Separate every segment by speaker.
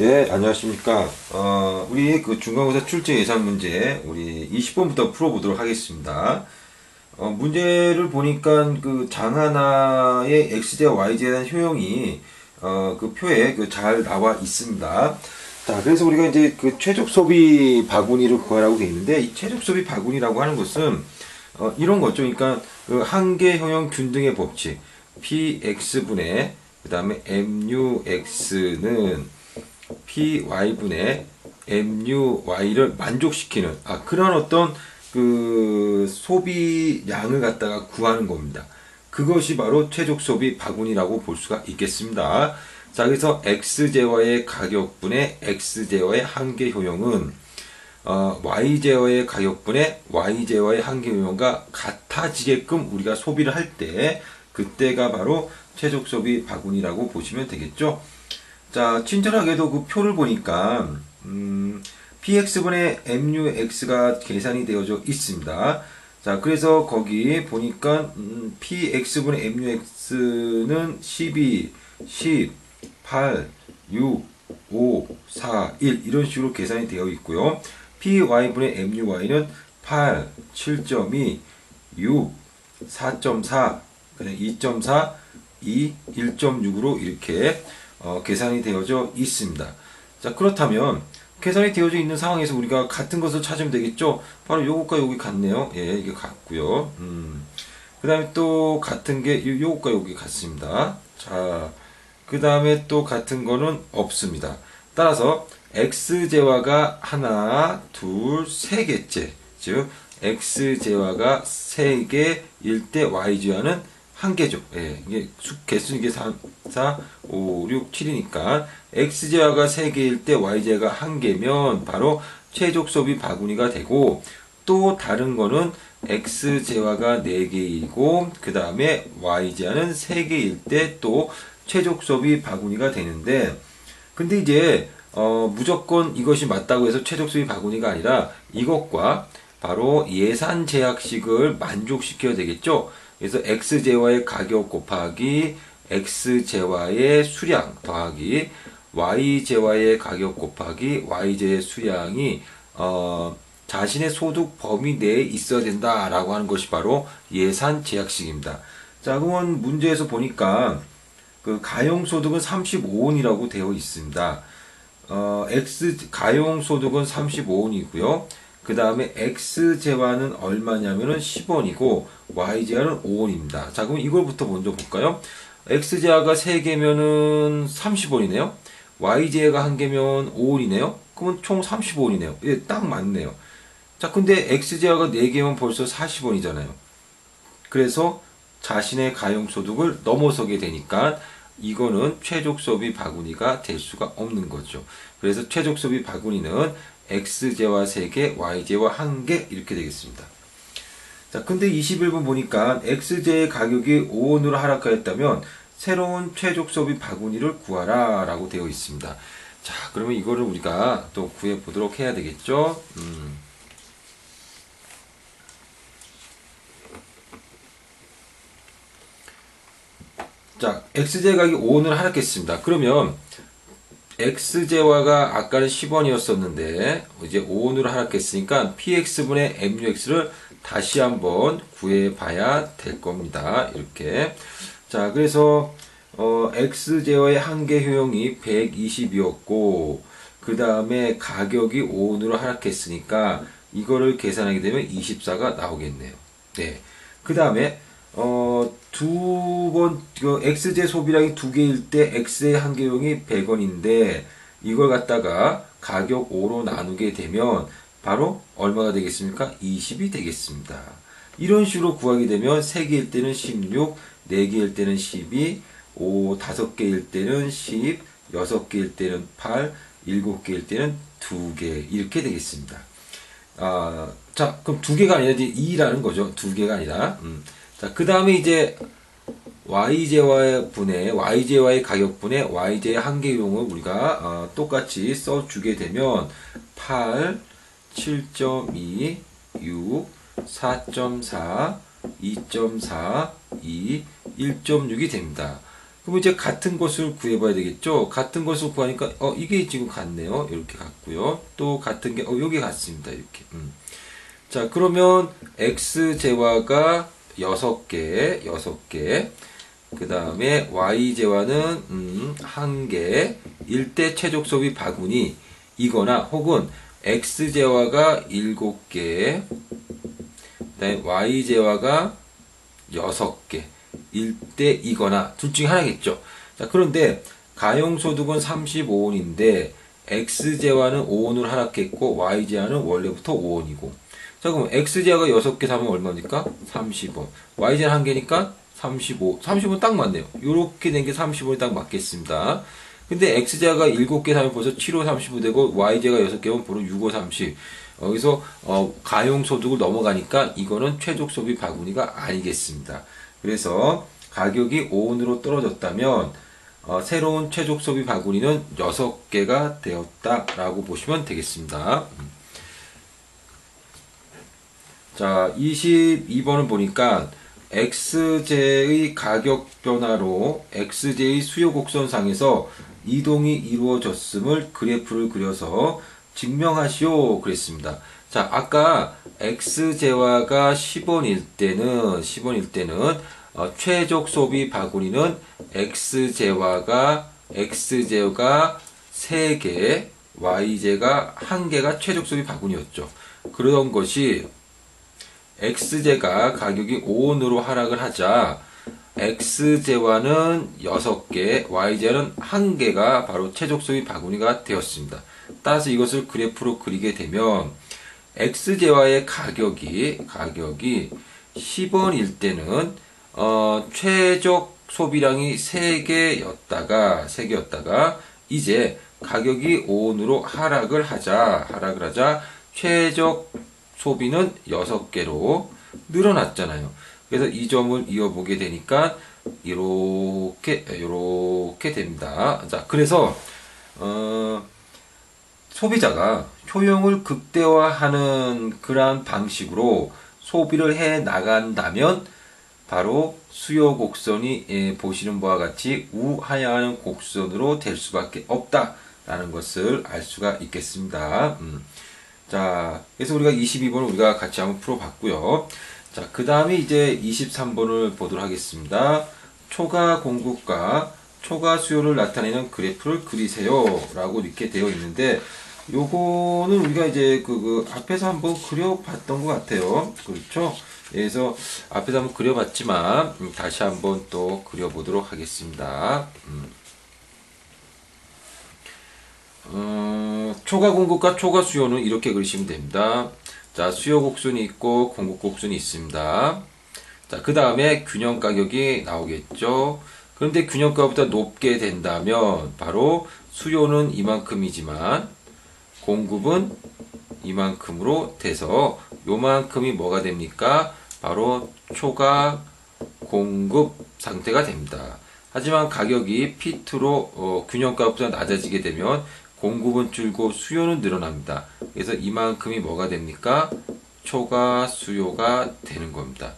Speaker 1: 예, 안녕하십니까. 어, 우리 그 중간고사 출제 예산 문제, 우리 20번부터 풀어보도록 하겠습니다. 어, 문제를 보니까 그 장 하나의 x제와 y제에 대한 효용이, 어, 그 표에 그 잘 나와 있습니다. 자, 그래서 우리가 이제 그 최적 소비 바구니를 구하라고 되어 있는데, 이 최적 소비 바구니라고 하는 것은, 어, 이런 거죠. 그러니까 그 한계 효용 균등의 법칙, px분의, 그 다음에 mux는 py분의 muy를 만족시키는 아 그런 어떤 그 소비량을 갖다가 구하는 겁니다. 그것이 바로 최적 소비 바구니라고 볼 수가 있겠습니다. 자 그래서 x제와의 가격분의 x제와의 한계 효용은 어, y제와의 가격분의 y제와의 한계 효용과 같아지게끔 우리가 소비를 할 때 그때가 바로 최적 소비 바구니라고 보시면 되겠죠. 자, 친절하게도 그 표를 보니까, 음, px분의 mux가 계산이 되어져 있습니다. 자, 그래서 거기 보니까, 음, px분의 mux는 12, 10, 8, 6, 5, 4, 1 이런 식으로 계산이 되어 있고요. py분의 muy는 8, 7.2, 6, 4.4, 그다음 2.4, 2, 1.6으로 이렇게 어, 계산이 되어져 있습니다. 자 그렇다면 계산이 되어져 있는 상황에서 우리가 같은 것을 찾으면 되겠죠. 바로 요것과 요기 같네요. 예, 이게 같고요. 음. 그 다음에 또 같은 게 요- 요것과 요기 같습니다. 자, 그 다음에 또 같은 거는 없습니다. 따라서 x제화가 하나, 둘, 세 개째. 즉, x제화가 세 개일 때 y제화는 한 개죠. 예, 이게 수, 개수 이게 3, 4, 5, 6, 7이니까 x제화가 세 개일 때 y제가 한 개면 바로 최적 소비 바구니가 되고 또 다른 거는 x제화가 네 개이고 그 다음에 y제화는 세 개일 때 또 최적 소비 바구니가 되는데 근데 이제 어, 무조건 이것이 맞다고 해서 최적 수입 바구니가 아니라 이것과 바로 예산 제약식을 만족시켜야 되겠죠. 그래서 x제와의 가격 곱하기 x제와의 수량 더하기 y제와의 가격 곱하기 y제의 수량이 어, 자신의 소득 범위 내에 있어야 된다라고 하는 것이 바로 예산 제약식입니다. 자, 그러면 문제에서 보니까 그 가용 소득은 35원이라고 되어 있습니다. 어, X 가용 소득은 35원이고요. 그 다음에 X 제화는 얼마냐면은 10원이고 Y 제화는 5원입니다. 자, 그럼 이걸부터 먼저 볼까요? X 제화가 3개면은 30원이네요. Y 제화가 1개면 5원이네요. 그러면 총 35원이네요. 예, 딱 맞네요. 자, 근데 X 제화가 4개면 벌써 40원이잖아요. 그래서 자신의 가용 소득을 넘어서게 되니까 이거는 최적 소비 바구니가 될 수가 없는 거죠. 그래서 최적 소비 바구니는 x제와 3개, y제와 1개 이렇게 되겠습니다. 자, 근데 21번 보니까 x제의 가격이 5원으로 하락하였다면 새로운 최적 소비 바구니를 구하라 라고 되어 있습니다. 자, 그러면 이거를 우리가 또 구해 보도록 해야 되겠죠? 음. 자, x제 가격이 5원을 하락했습니다. 그러면 x제화가 아까는 10원이었었는데 이제 5원으로 하락했으니까 px분의 mux를 다시 한번 구해 봐야 될 겁니다. 이렇게. 자, 그래서 어, x제화의 한계 효용이 120이었고 그 다음에 가격이 5원으로 하락했으니까 이거를 계산하게 되면 24가 나오겠네요. 네. 그 다음에 어, 두 번, 그, X제 소비량이 두 개일 때 X의 한계용이 100원인데, 이걸 갖다가 가격 5로 나누게 되면, 바로 얼마가 되겠습니까? 20이 되겠습니다. 이런 식으로 구하게 되면, 3개일 때는 16, 4개일 때는 12, 5, 5개일 때는 10, 6개일 때는 8, 7개일 때는 2개, 이렇게 되겠습니다. 아, 자, 그럼 두 개가 아니라 이제 2라는 거죠. 두 개가 아니라. 음. 자, 그 다음에 이제 y제와의 분의 y제와의 가격분의 y제의 한계용을 우리가 어, 똑같이 써주게 되면 8, 7.2, 6, 4.4, 2.4, 2, 1.6이 됩니다. 그럼 이제 같은 것을 구해봐야 되겠죠? 같은 것을 구하니까, 어, 이게 지금 같네요. 이렇게 같고요. 또 같은 게, 어, 여기 같습니다. 이렇게. 음. 자, 그러면 x제화가 6개, 6개. 그 다음에 y제화는, 음, 1개. 일대 최적 소비 바구니 이거나 혹은 x제화가 7개. 그 다음에 y제화가 6개. 1대 2거나 둘 중에 하나겠죠. 자, 그런데 가용소득은 35원인데 x제화는 5원을 하락했고 y제화는 원래부터 5원이고 자 그럼 x제화가 6개 사면 얼마입니까? 30원 y제는 1개니까 35 35원 딱 맞네요 요렇게 된 게 35원이 딱 맞겠습니다 근데 x제화가 7개 사면 벌써 7호 35 되고 y제가 6개면 바로 6호 30 여기서 어, 가용소득을 넘어가니까 이거는 최적소비 바구니가 아니겠습니다. 그래서 가격이 5원으로 떨어졌다면 어, 새로운 최적 소비 바구니는 6개가 되었다라고 보시면 되겠습니다. 자, 22번을 보니까 XJ의 가격 변화로 XJ의 수요 곡선상에서 이동이 이루어졌음을 그래프를 그려서 증명하시오 그랬습니다. 자, 아까 XJ화가 10원일 때는 10원일 때는 어, 최적 소비 바구니는 XJ화가 XJ가 3개, YJ가 1개가 최적 소비 바구니였죠. 그러던 것이 XJ가 가격이 5원으로 하락을 하자 XJ와는 6개, YJ는 1개가 바로 최적 소비 바구니가 되었습니다. 따라서 이것을 그래프로 그리게 되면 XJ와의 가격이 가격이 10원일 때는 어, 최적 소비량이 3개였다가 3개였다가 이제 가격이 5원으로 하락을 하자 하락을 하자 최적 소비는 6개로 늘어났잖아요. 그래서 이 점을 이어보게 되니까 이렇게 이렇게 됩니다. 자, 그래서 어, 소비자가 효용을 극대화하는 그러한 방식으로 소비를 해 나간다면 바로 수요 곡선이 예, 보시는 바와 같이 우하향하는 곡선으로 될 수밖에 없다라는 것을 알 수가 있겠습니다. 음. 자, 그래서 우리가 22번을 우리가 같이 한번 풀어봤고요. 자, 그 다음에 이제 23번을 보도록 하겠습니다. 초과 공급과 초과 수요를 나타내는 그래프를 그리세요. 라고 이렇게 되어 있는데, 요거는 우리가 이제 그, 그 앞에서 한번 그려봤던 것 같아요. 그렇죠? 그래서 앞에서 한번 그려봤지만, 음, 다시 한번 또 그려보도록 하겠습니다. 음. 어, 초과 공급과 초과 수요는 이렇게 그리시면 됩니다. 자, 수요 곡선이 있고 공급 곡선이 있습니다. 자, 그 다음에 균형 가격이 나오겠죠. 그런데 균형가보다 높게 된다면 바로 수요는 이만큼이지만 공급은 이만큼으로 돼서 요만큼이 뭐가 됩니까? 바로 초과 공급 상태가 됩니다. 하지만 가격이 P2로 어, 균형가보다 낮아지게 되면 공급은 줄고 수요는 늘어납니다. 그래서 이만큼이 뭐가 됩니까? 초과 수요가 되는 겁니다.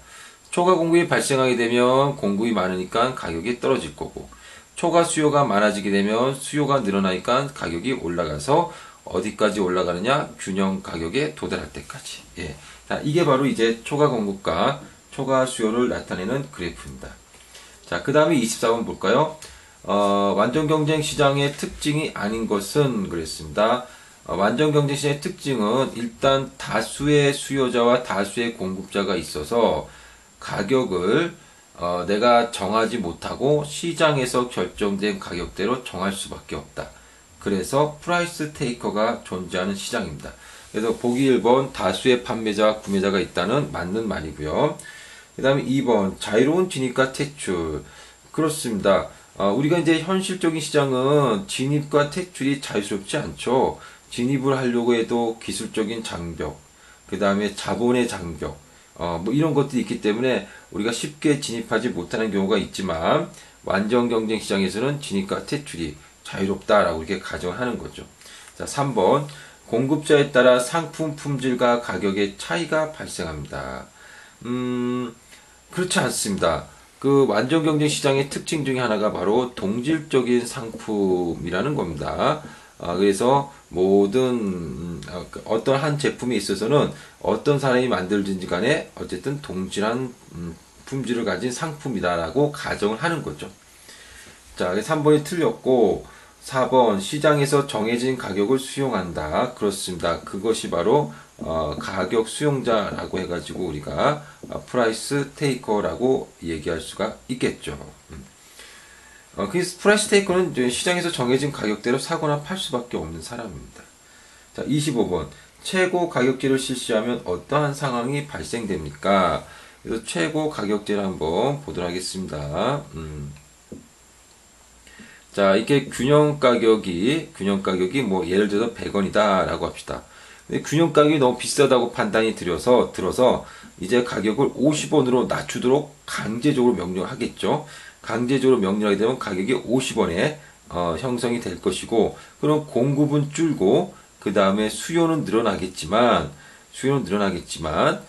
Speaker 1: 초과 공급이 발생하게 되면 공급이 많으니까 가격이 떨어질 거고 초과 수요가 많아지게 되면 수요가 늘어나니까 가격이 올라가서 어디까지 올라가느냐? 균형 가격에 도달할 때까지. 예. 자, 이게 바로 이제 초과 공급과 초과 수요를 나타내는 그래프입니다. 자, 그 다음에 24번 볼까요? 어, 완전 경쟁 시장의 특징이 아닌 것은 그랬습니다. 어, 완전 경쟁 시장의 특징은 일단 다수의 수요자와 다수의 공급자가 있어서 가격을 어, 내가 정하지 못하고 시장에서 결정된 가격대로 정할 수밖에 없다. 그래서 프라이스 테이커가 존재하는 시장입니다. 그래서 보기 1번 다수의 판매자와 구매자가 있다는 맞는 말이고요. 그 다음에 2번 자유로운 진입과 퇴출. 그렇습니다. 어, 우리가 이제 현실적인 시장은 진입과 퇴출이 자유스럽지 않죠. 진입을 하려고 해도 기술적인 장벽, 그 다음에 자본의 장벽, 어, 뭐 이런 것들이 있기 때문에 우리가 쉽게 진입하지 못하는 경우가 있지만 완전 경쟁 시장에서는 진입과 퇴출이 자유롭다라고 이렇게 가정하는 거죠. 자, 3번. 공급자에 따라 상품 품질과 가격의 차이가 발생합니다. 음, 그렇지 않습니다. 그 완전 경쟁 시장의 특징 중에 하나가 바로 동질적인 상품이라는 겁니다. 아, 그래서 모든 음, 어, 그 어떤 한 제품에 있어서는 어떤 사람이 만들든지 간에 어쨌든 동질한 음, 품질을 가진 상품이다라고 가정을 하는 거죠. 자, 3번이 틀렸고 4번 시장에서 정해진 가격을 수용한다. 그렇습니다. 그것이 바로 어, 가격 수용자라고 해가지고 우리가 어, 프라이스 테이커라고 얘기할 수가 있겠죠. 음. 어, 그 프라이스 테이커는 시장에서 정해진 가격대로 사거나 팔 수밖에 없는 사람입니다. 자, 25번 최고 가격제를 실시하면 어떠한 상황이 발생됩니까? 그래서 최고 가격제를 한번 보도록 하겠습니다. 음. 자, 이게 균형 가격이, 균형 가격이 뭐 예를 들어서 100원이다 라고 합시다. 균형 가격이 너무 비싸다고 판단이 들어서, 들어서 이제 가격을 50원으로 낮추도록 강제적으로 명령하겠죠. 강제적으로 명령하게 되면 가격이 50원에 어, 형성이 될 것이고, 그럼 공급은 줄고, 그 다음에 수요는 늘어나겠지만, 수요는 늘어나겠지만,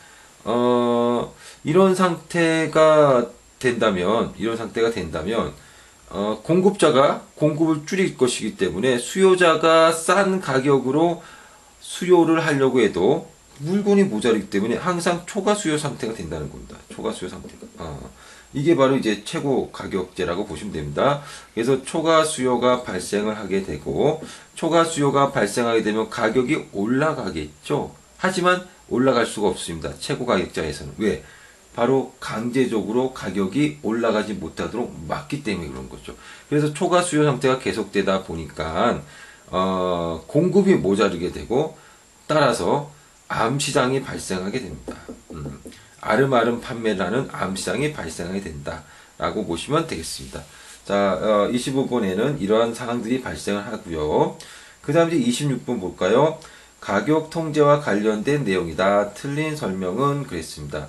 Speaker 1: 어, 이런 상태가 된다면, 이런 상태가 된다면, 어, 공급자가 공급을 줄일 것이기 때문에 수요자가 싼 가격으로 수요를 하려고 해도 물건이 모자르기 때문에 항상 초과 수요 상태가 된다는 겁니다. 초과 수요 상태가. 어, 이게 바로 이제 최고 가격제라고 보시면 됩니다. 그래서 초과 수요가 발생을 하게 되고 초과 수요가 발생하게 되면 가격이 올라가겠죠. 하지만 올라갈 수가 없습니다. 최고 가격자에서는. 왜? 바로 강제적으로 가격이 올라가지 못하도록 막기 때문에 그런 거죠. 그래서 초과 수요 상태가 계속되다 보니까 어, 공급이 모자르게 되고 따라서 암 시장이 발생하게 됩니다. 음, 아름아름 판매라는 암 시장이 발생하게 된다 라고 보시면 되겠습니다. 자, 어, 25번에는 이러한 상황들이 발생을 하고요. 그 다음 이제 26번 볼까요? 가격 통제와 관련된 내용이다. 틀린 설명은 그랬습니다.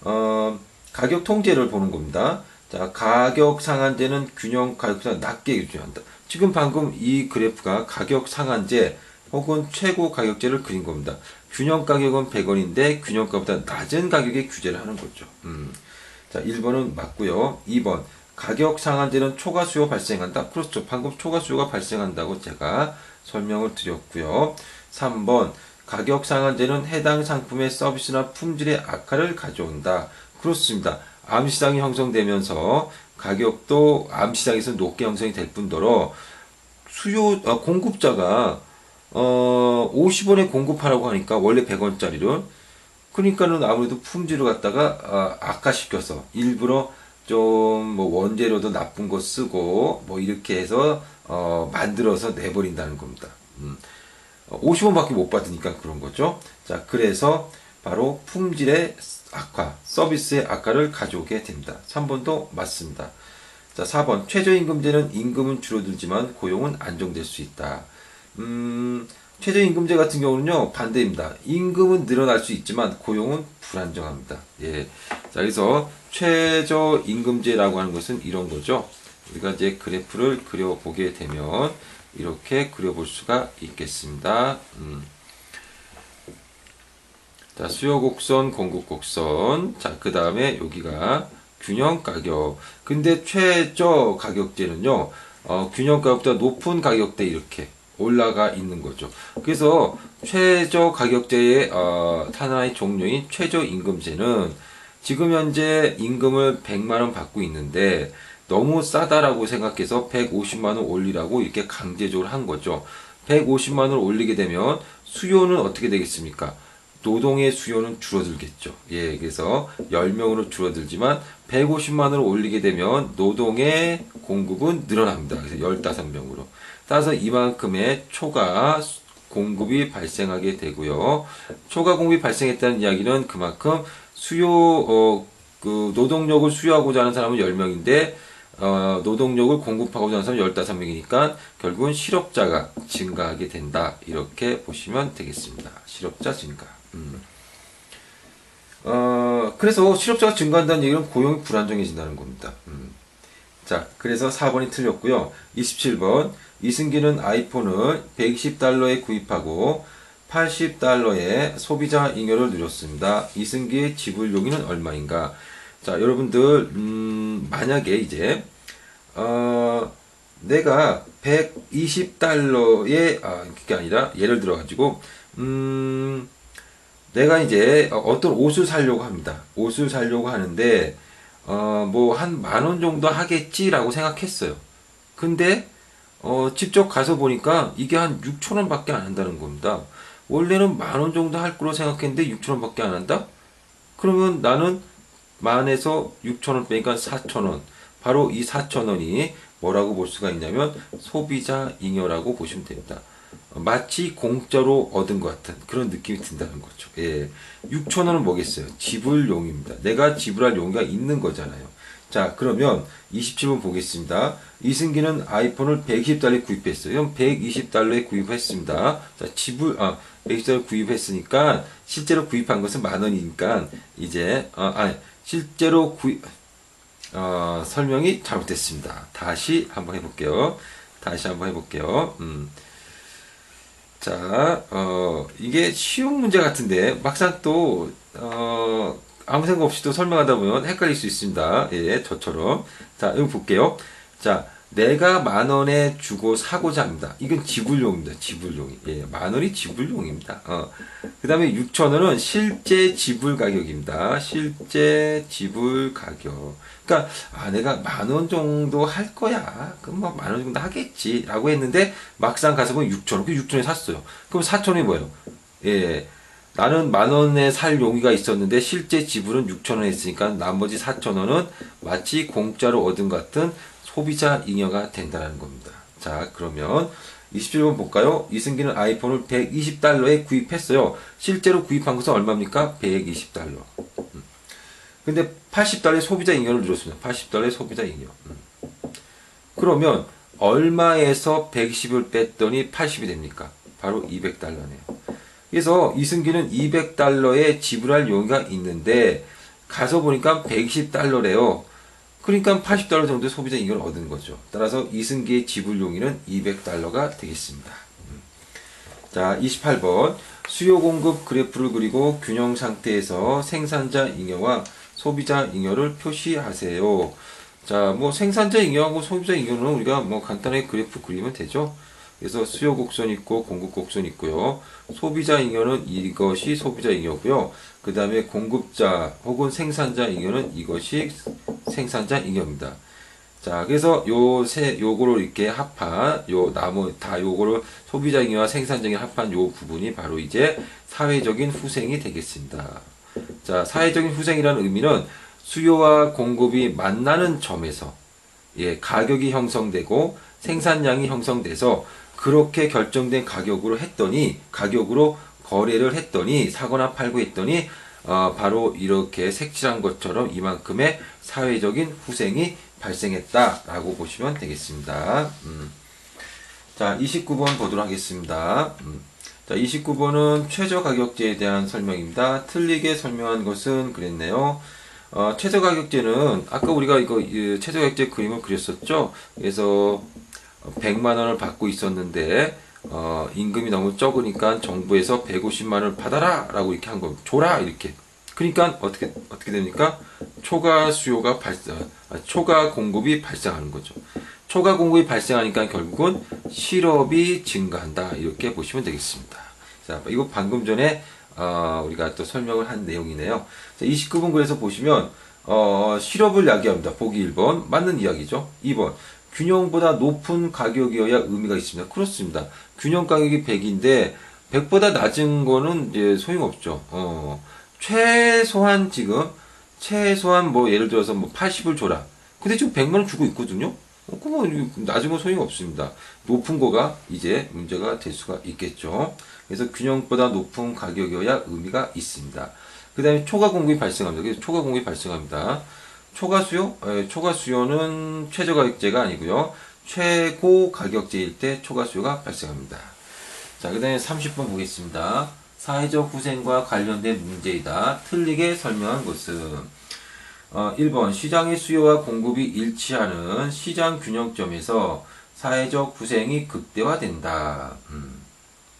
Speaker 1: 어, 가격 통제를 보는 겁니다. 자, 가격 상한제는 균형 가격보다 낮게 유지한다. 지금 방금 이 그래프가 가격 상한제 혹은 최고 가격제를 그린 겁니다. 균형 가격은 100원인데 균형가보다 낮은 가격에 규제를 하는 거죠. 음. 자, 1번은 맞고요. 2번 가격 상한제는 초과 수요 발생한다. 그렇죠. 방금 초과 수요가 발생한다고 제가 설명을 드렸고요. 3번 가격 상한제는 해당 상품의 서비스나 품질의 악화를 가져온다. 그렇습니다. 암시장이 형성되면서 가격도 암시장에서 높게 형성이 될 뿐더러 수요 아, 공급자가 어 50원에 공급하라고 하니까 원래 100원짜리를 그러니까는 아무래도 품질을 갖다가 아, 악화시켜서 일부러 좀 뭐 원재료도 나쁜 거 쓰고 뭐 이렇게 해서 어 만들어서 내버린다는 겁니다. 음. 50원밖에 못 받으니까 그런 거죠. 자, 그래서 바로 품질의 악화, 서비스의 악화를 가져오게 됩니다. 3번도 맞습니다. 자, 4번. 최저임금제는 임금은 줄어들지만 고용은 안정될 수 있다. 음, 최저임금제 같은 경우는요, 반대입니다. 임금은 늘어날 수 있지만 고용은 불안정합니다. 예. 자, 그래서 최저임금제라고 하는 것은 이런 거죠. 우리가 이제 그래프를 그려보게 되면, 이렇게 그려볼 수가 있겠습니다. 음. 자, 수요 곡선, 공급 곡선. 자, 그 다음에 여기가 균형 가격. 근데 최저 가격대는요, 어, 균형 가격보다 높은 가격대 이렇게 올라가 있는 거죠. 그래서 최저 가격제의 어, 하나의 종류인 최저 임금제는 지금 현재 임금을 100만 원 받고 있는데 너무 싸다라고 생각해서 150만 원 올리라고 이렇게 강제적으로 한 거죠. 150만 원 올리게 되면 수요는 어떻게 되겠습니까? 노동의 수요는 줄어들겠죠. 예, 그래서 10명으로 줄어들지만 150만 원을 올리게 되면 노동의 공급은 늘어납니다. 그래서 15명으로. 따라서 이만큼의 초과 공급이 발생하게 되고요. 초과 공급이 발생했다는 이야기는 그만큼 수요, 어, 그 노동력을 수요하고자 하는 사람은 10명인데 어, 노동력을 공급하고자 하는 사람은 15명이니까 결국은 실업자가 증가하게 된다. 이렇게 보시면 되겠습니다. 실업자 증가. 음. 어, 그래서 실업자가 증가한다는 얘기는 고용이 불안정해진다는 겁니다. 음. 자, 그래서 4번이 틀렸고요. 27번. 이승기는 아이폰을 120달러에 구입하고 80달러에 소비자 잉여를 누렸습니다. 이승기의 지불 용의는 얼마인가? 자, 여러분들, 음, 만약에 이제, 어, 내가 120달러에, 아, 그게 아니라, 예를 들어가지고, 음, 내가 이제 어떤 옷을 사려고 합니다. 옷을 사려고 하는데, 어, 뭐, 한 만 원 정도 하겠지라고 생각했어요. 근데, 어, 직접 가서 보니까 이게 한 6천 원 밖에 안 한다는 겁니다. 원래는 만 원 정도 할 거로 생각했는데 6천 원 밖에 안 한다? 그러면 나는 만에서 6천 원 빼니까 4천 원. 바로 이 4천 원이 뭐라고 볼 수가 있냐면 소비자 잉여라고 보시면 됩니다. 어, 마치 공짜로 얻은 것 같은 그런 느낌이 든다는 거죠. 예. 6천 원은 뭐겠어요? 지불용입니다. 내가 지불할 용의가 있는 거잖아요. 자, 그러면 27번 보겠습니다. 이승기는 아이폰을 120달러에 구입했어요. 형 120달러에 구입했습니다. 자, 지불, 아, 120달러 구입했으니까 실제로 구입한 것은 만 원이니까 이제, 어, 아, 실제로 구입, 어, 설명이 잘못됐습니다. 다시 한번 해볼게요. 다시 한번 해볼게요. 음. 자, 어, 이게 쉬운 문제 같은데, 막상 또, 어, 아무 생각 없이 또 설명하다 보면 헷갈릴 수 있습니다. 예, 저처럼. 자, 여기 볼게요. 자, 내가 만 원에 주고 사고자 합니다. 이건 지불용입니다. 지불용이. 예, 만 원이 지불용입니다. 어. 그 다음에 6천 원은 실제 지불 가격입니다. 실제 지불 가격. 그러니까, 아, 내가 만 원 정도 할 거야. 그럼 뭐만원 정도 하겠지. 라고 했는데, 막상 가서 보면 6천 원. 그 6천 원에 샀어요. 그럼 4천 원이 뭐예요? 예. 나는 만 원에 살 용의가 있었는데 실제 지불은 6천 원 했으니까 나머지 4천 원은 마치 공짜로 얻은 것 같은 소비자 잉여가 된다는 겁니다. 자, 그러면 27번 볼까요? 이승기는 아이폰을 120달러에 구입했어요. 실제로 구입한 것은 얼마입니까? 120달러. 음. 근데 80달러의 소비자 잉여를 들었습니다. 80달러의 소비자 잉여. 음. 그러면 얼마에서 120을 뺐더니 80이 됩니까? 바로 200달러네요. 그래서 이승기는 200달러에 지불할 용의가 있는데 가서 보니까 120달러래요. 그러니까 80달러 정도의 소비자 이익을 얻은 거죠. 따라서 이승기의 지불 용의는 200달러가 되겠습니다. 음. 자, 28번. 수요 공급 그래프를 그리고 균형 상태에서 생산자 잉여와 소비자 잉여를 표시하세요. 자, 뭐 생산자 잉여하고 소비자 잉여는 우리가 뭐 간단하게 그래프 그리면 되죠. 그래서 수요 곡선 있고 공급 곡선 있고요. 소비자 잉여는 이것이 소비자 잉여고요. 그 다음에 공급자 혹은 생산자 잉여는 이것이 생산자 잉여입니다. 자, 그래서 요 세, 요거를 이렇게 합한, 요 나무, 다 요거를 소비자 잉여와 생산자 잉여 합한 요 부분이 바로 이제 사회적인 후생이 되겠습니다. 자, 사회적인 후생이라는 의미는 수요와 공급이 만나는 점에서, 예, 가격이 형성되고 생산량이 형성돼서 그렇게 결정된 가격으로 했더니 가격으로 거래를 했더니 사거나 팔고 했더니 어, 바로 이렇게 색칠한 것처럼 이만큼의 사회적인 후생이 발생했다라고 보시면 되겠습니다. 음. 자, 29번 보도록 하겠습니다. 음. 자, 29번은 최저 가격제에 대한 설명입니다. 틀리게 설명한 것은 그랬네요. 어, 최저 가격제는 아까 우리가 이거 이, 최저 가격제 그림을 그렸었죠. 그래서 100만 원을 받고 있었는데 어, 임금이 너무 적으니까 정부에서 150만 원을 받아라 라고 이렇게 한 겁니다. 줘라 이렇게. 그러니까 어떻게 어떻게 됩니까? 초과 수요가 발생, 아, 초과 공급이 발생하는 거죠. 초과 공급이 발생하니까 결국은 실업이 증가한다 이렇게 보시면 되겠습니다. 자, 이거 방금 전에 어, 우리가 또 설명을 한 내용이네요. 자, 29번 글에서 보시면 어, 실업을 야기합니다. 보기 1번 맞는 이야기죠. 2번 균형보다 높은 가격이어야 의미가 있습니다. 그렇습니다. 균형 가격이 100인데 100보다 낮은 거는 이제 소용없죠. 어, 최소한 지금 최소한 뭐 예를 들어서 뭐 80을 줘라. 근데 지금 100만 원 주고 있거든요. 어, 그러면 낮은 건 소용 없습니다. 높은 거가 이제 문제가 될 수가 있겠죠. 그래서 균형보다 높은 가격이어야 의미가 있습니다. 그 다음에 초과 공급이 발생합니다. 그래서 초과 공급이 발생합니다. 초과 수요? 에, 초과 수요는 최저 가격제가 아니고요. 최고 가격제일 때 초과 수요가 발생합니다. 자, 그 다음에 30번 보겠습니다. 사회적 후생과 관련된 문제이다. 틀리게 설명한 것은 어, 1번 시장의 수요와 공급이 일치하는 시장 균형점에서 사회적 후생이 극대화된다. 음,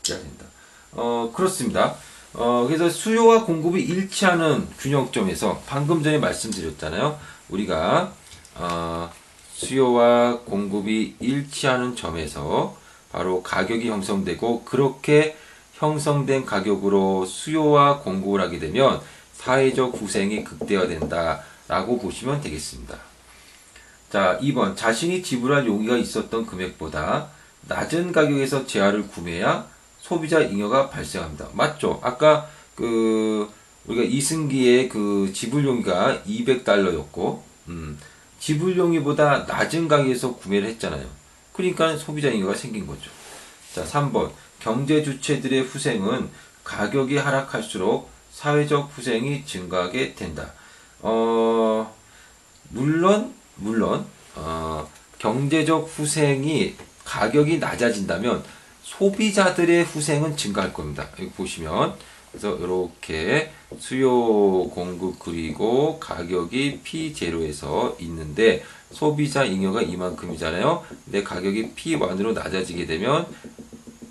Speaker 1: 극대화된다. 어, 그렇습니다. 어, 그래서 수요와 공급이 일치하는 균형점에서 방금 전에 말씀드렸잖아요. 우리가 어, 수요와 공급이 일치하는 점에서 바로 가격이 형성되고 그렇게 형성된 가격으로 수요와 공급을 하게 되면 사회적 후생이 극대화된다 라고 보시면 되겠습니다. 자, 2번. 자신이 지불할 용의가 있었던 금액보다 낮은 가격에서 재화를 구매해야 소비자 잉여가 발생합니다. 맞죠? 아까 그 우리가 이승기의 그 지불 용의가 200달러였고 음, 지불 용의보다 낮은 가격에서 구매를 했잖아요. 그러니까 소비자 잉여가 생긴 거죠. 자, 3번. 경제 주체들의 후생은 가격이 하락할수록 사회적 후생이 증가하게 된다. 어, 물론, 물론, 어, 경제적 후생이 가격이 낮아진다면 소비자들의 후생은 증가할 겁니다. 여기 보시면. 그래서 이렇게 수요 공급 그리고 가격이 P0에서 있는데 소비자 잉여가 이만큼이잖아요. 근데 가격이 P1으로 낮아지게 되면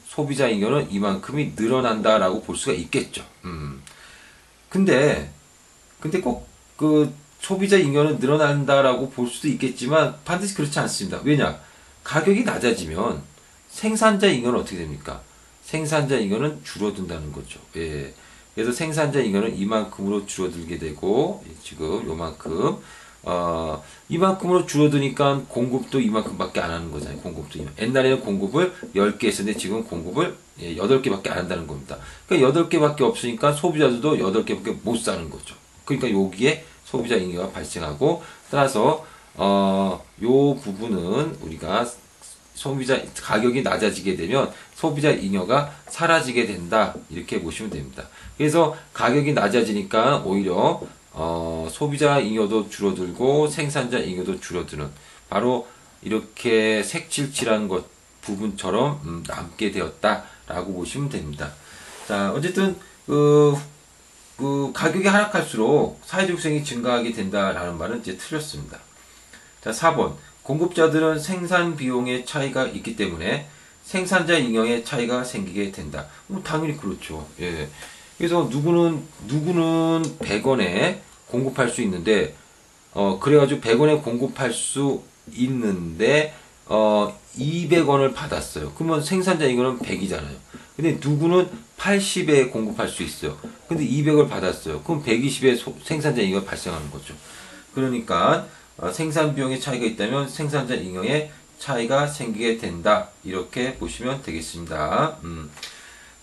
Speaker 1: 소비자 잉여는 이만큼이 늘어난다라고 볼 수가 있겠죠. 음. 근데 근데 꼭 그 소비자 잉여는 늘어난다라고 볼 수도 있겠지만 반드시 그렇지 않습니다. 왜냐? 가격이 낮아지면 생산자 잉여는 어떻게 됩니까? 생산자 잉여는 줄어든다는 거죠. 예. 그래서 생산자 잉여는 이만큼으로 줄어들게 되고 지금 요만큼 어, 이만큼으로 줄어드니까 공급도 이만큼밖에 안 하는 거잖아요. 공급도. 옛날에는 공급을 10개 했었는데 지금 공급을 예, 8개밖에 안 한다는 겁니다. 그러니까 8개밖에 없으니까 소비자들도 8개밖에 못 사는 거죠. 그러니까 여기에 소비자 잉여가 발생하고 따라서 어, 요 부분은 우리가 소비자 가격이 낮아지게 되면 소비자 잉여가 사라지게 된다 이렇게 보시면 됩니다. 그래서 가격이 낮아지니까 오히려 어, 소비자 잉여도 줄어들고 생산자 잉여도 줄어드는 바로 이렇게 색칠칠한 것 부분처럼 음, 남게 되었다라고 보시면 됩니다. 자 어쨌든 그, 그 가격이 하락할수록 사회적 생이 증가하게 된다라는 말은 이제 틀렸습니다. 자 4번 공급자들은 생산 비용의 차이가 있기 때문에 생산자 잉여의 차이가 생기게 된다. 뭐 당연히 그렇죠. 예. 그래서 누구는 누구는 100원에 공급할 수 있는데 어 그래가지고 100원에 공급할 수 있는데 어 200원을 받았어요. 그러면 생산자 잉여는 100이잖아요. 근데 누구는 80에 공급할 수 있어요. 근데 200을 받았어요. 그럼 120에 생산자 잉여가 발생하는 거죠. 그러니까 어, 생산 비용의 차이가 있다면 생산자 잉여의 차이가 생기게 된다. 이렇게 보시면 되겠습니다. 음.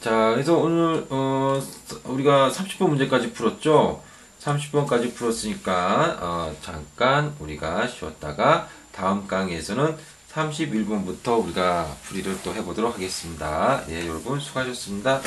Speaker 1: 자, 그래서 오늘 어, 우리가 30번 문제까지 풀었죠. 30번까지 풀었으니까 어, 잠깐 우리가 쉬었다가 다음 강의에서는 31번부터 우리가 풀이를 또 해보도록 하겠습니다. 예, 여러분 수고하셨습니다.